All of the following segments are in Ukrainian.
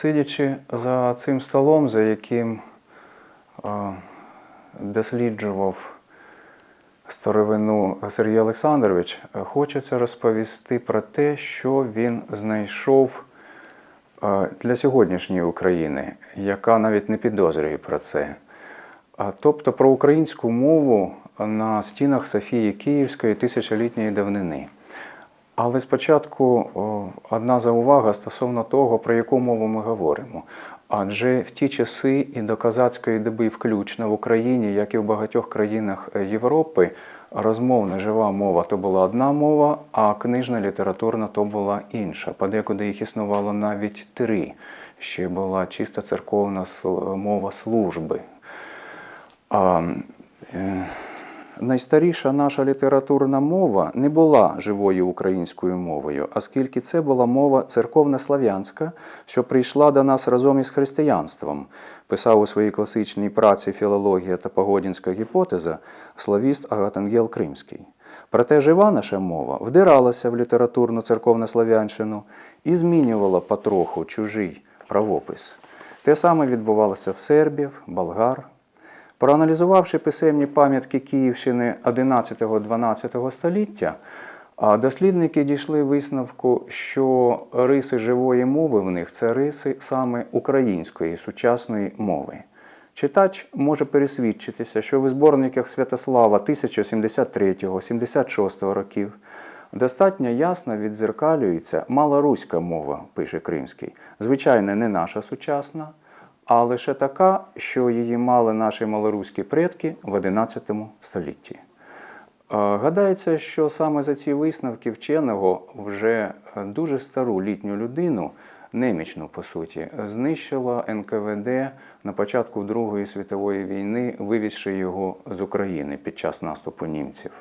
Сидячи за цим столом, за яким досліджував старовину Сергій Олександрович, хочеться розповісти про те, що він знайшов для сьогоднішньої України, яка навіть не підозрює про це. Тобто про українську мову на стінах Софії Київської тисячолітньої давнини. Але спочатку одна заувага стосовно того, про яку мову ми говоримо. Адже в ті часи і до козацької доби включно в Україні, як і в багатьох країнах е, Європи, розмовна жива мова то була одна мова, а книжна літературна то була інша. Подекуди їх існувало навіть три. Ще була чисто церковна мова служби. А, е, найстаріша наша літературна мова не була живою українською мовою, оскільки це була мова церковно-слав'янська, що прийшла до нас разом із християнством, писав у своїй класичній праці Філологія та погодінська гіпотеза славіст Агатангел Кримський. Проте жива наша мова вдиралася в літературну церковно-слав'янщину і змінювала потроху чужий правопис. Те саме відбувалося в сербів, болгар, Проаналізувавши писемні пам'ятки Київщини 11-12 століття, дослідники дійшли висновку, що риси живої мови в них це риси саме української сучасної мови. Читач може пересвідчитися, що в зборниках Святослава 1073-76 років достатньо ясно віддзеркалюється малоруська мова, пише Кримський. Звичайно, не наша сучасна, а лише така, що її мали наші малоруські предки в XI столітті. Е, Гадається, що саме за ці висновки вченого вже е, дуже стару літню людину, немічну по суті, знищила НКВД на початку Другої світової війни, вивізши його з України під час наступу німців.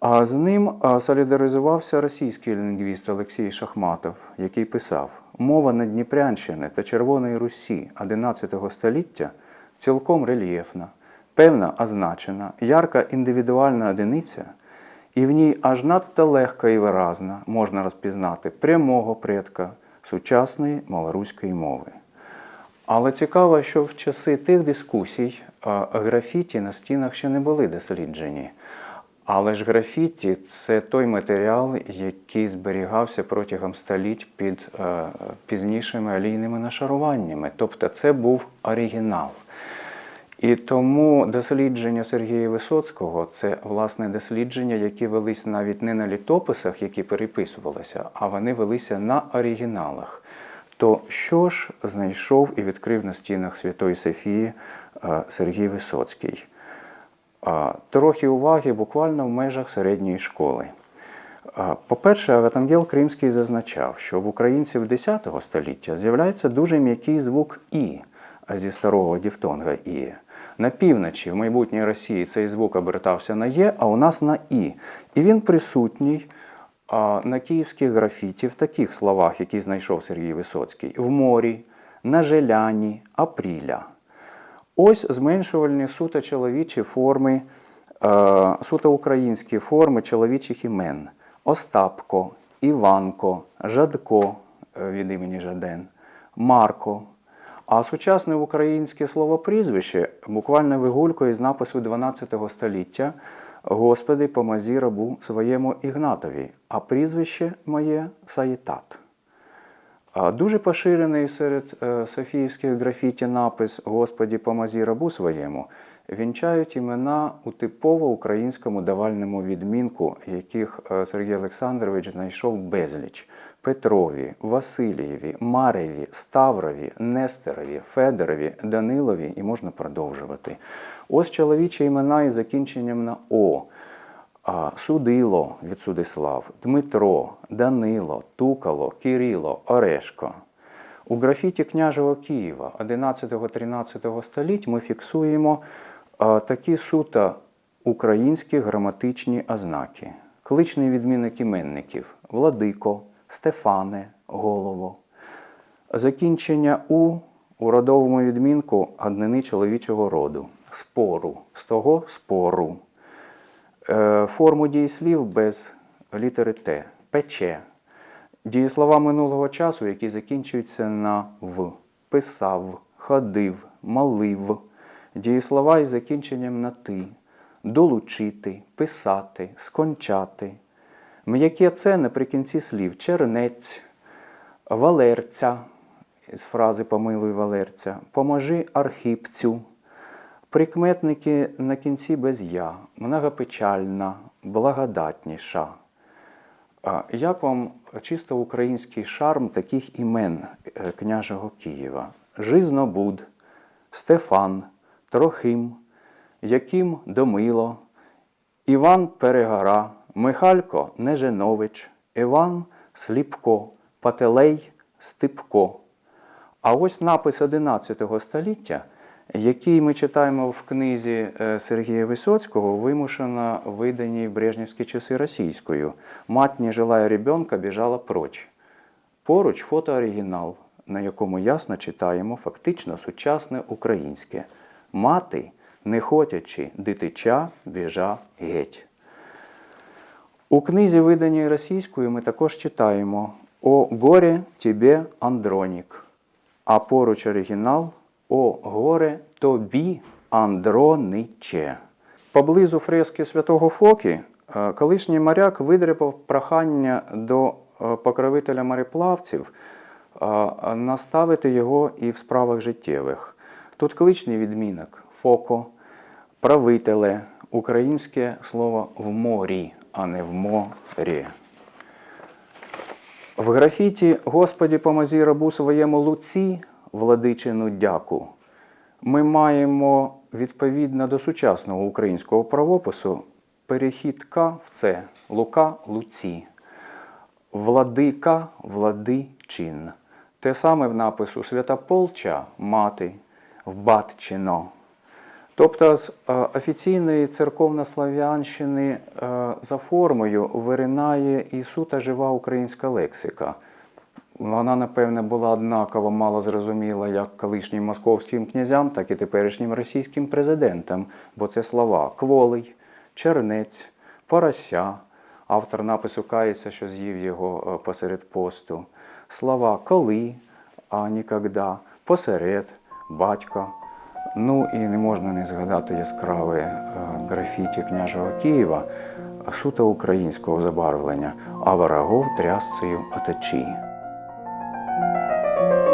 А з ним солідаризувався російський лінгвіст Олексій Шахматов, який писав: мова Надніпрянщини та Червоної Русі XI століття цілком рельєфна, певна означена, ярка індивідуальна одиниця, і в ній аж надто легко і виразно можна розпізнати прямого предка сучасної малоруської мови. Але цікаво, що в часи тих дискусій графіті на стінах ще не були досліджені. Але ж графіті це той матеріал, який зберігався протягом століть під е, пізнішими олійними нашаруваннями. Тобто це був оригінал. І тому дослідження Сергія Висоцького це власне дослідження, які велись навіть не на літописах, які переписувалися, а вони велися на оригіналах. То що ж знайшов і відкрив на стінах Святої Софії е, Сергій Висоцький? Трохи уваги буквально в межах середньої школи. По-перше, Аватангел Кримський зазначав, що в українців X століття з'являється дуже м'який звук І зі старого діфтонга І. На півночі, в майбутній Росії, цей звук обертався на Є, а у нас на І. І він присутній на київських графіті в таких словах, які знайшов Сергій Висоцький: в морі, на желяні, апріля. Ось зменшувальні суто чоловічі форми, е, суто українські форми чоловічих імен: Остапко, Іванко, Жадко е, від імені Жаден, Марко. А сучасне українське слово прізвище буквально вигулькує з напису 12 століття Господи, помазі рабу своєму Ігнатові, а прізвище моє Саїтат. Дуже поширений серед е, софіївських графіті напис Господі помазі рабу своєму вінчають імена у типово українському давальному відмінку, яких е, Сергій Олександрович знайшов безліч: Петрові, Василієві, Мареві, Ставрові, Нестерові, Федорові, Данилові і можна продовжувати. Ось чоловічі імена із закінченням на О. Судило від Судислав, Дмитро, Данило, Тукало, Кирило, Орешко. У графіті княжого Києва 11-13 століть ми фіксуємо такі суто українські граматичні ознаки. Кличний відмінник іменників Владико, Стефане, Голово. Закінчення У у родовому відмінку однини чоловічого роду. Спору, з того спору. Е, Форму дієслів без літери Т. Пече. Дієслова минулого часу, які закінчуються на в, писав, ходив, молив, дієслова із закінченням на ти, долучити, писати, скончати. М'яке це наприкінці слів чернець, валерця з фрази Помилуй Валерця, поможи архипцю. Прикметники на кінці без я, многопечальна, благодатніша. Як вам чисто український шарм таких імен е, княжого Києва? Жизнобуд, Стефан, Трохим, Яким Домило, Іван Перегора, Михалько Неженович, Іван Сліпко, Пателей Стипко. А ось напис 11 століття, який ми читаємо в книзі е, Сергія Висоцького, вимушено виданій в брежнівські часи російською. Мать, не желая ребенка, біжала проч. Поруч фотооригінал, на якому ясно читаємо фактично сучасне українське. Мати, не хотячи дитича, біжа геть. У книзі, виданій російською, ми також читаємо О горе тебе, Андронік, а поруч оригінал О горе тобі, Андрониче. Поблизу фрески святого Фоки е, колишній моряк видряпав прохання до е, покровителя мореплавців е, наставити його і в справах життєвих. Тут кличний відмінок Фоко, правителе, українське слово в морі, а не в морі. В графіті Господі помозі рабу своєму луці, владичину дяку, ми маємо відповідно до сучасного українського правопису перехід К в Це, Лука Луці, владика владичин. Те саме в напису Святополча мати в Батчино. Тобто з е, офіційної церковнослав'янщини е, за формою виринає і сута жива українська лексика. Вона, напевне, була однаково мало зрозуміла як колишнім московським князям, так і теперішнім російським президентам, бо це слова кволий, чернець, порося. Автор напису кається, що з'їв його е, посеред посту. Слова коли, а нікогда, посеред, батько. Ну і не можна не згадати яскраве е, графіті княжого Києва, суто українського забарвлення, а ворогов трясцею оточі.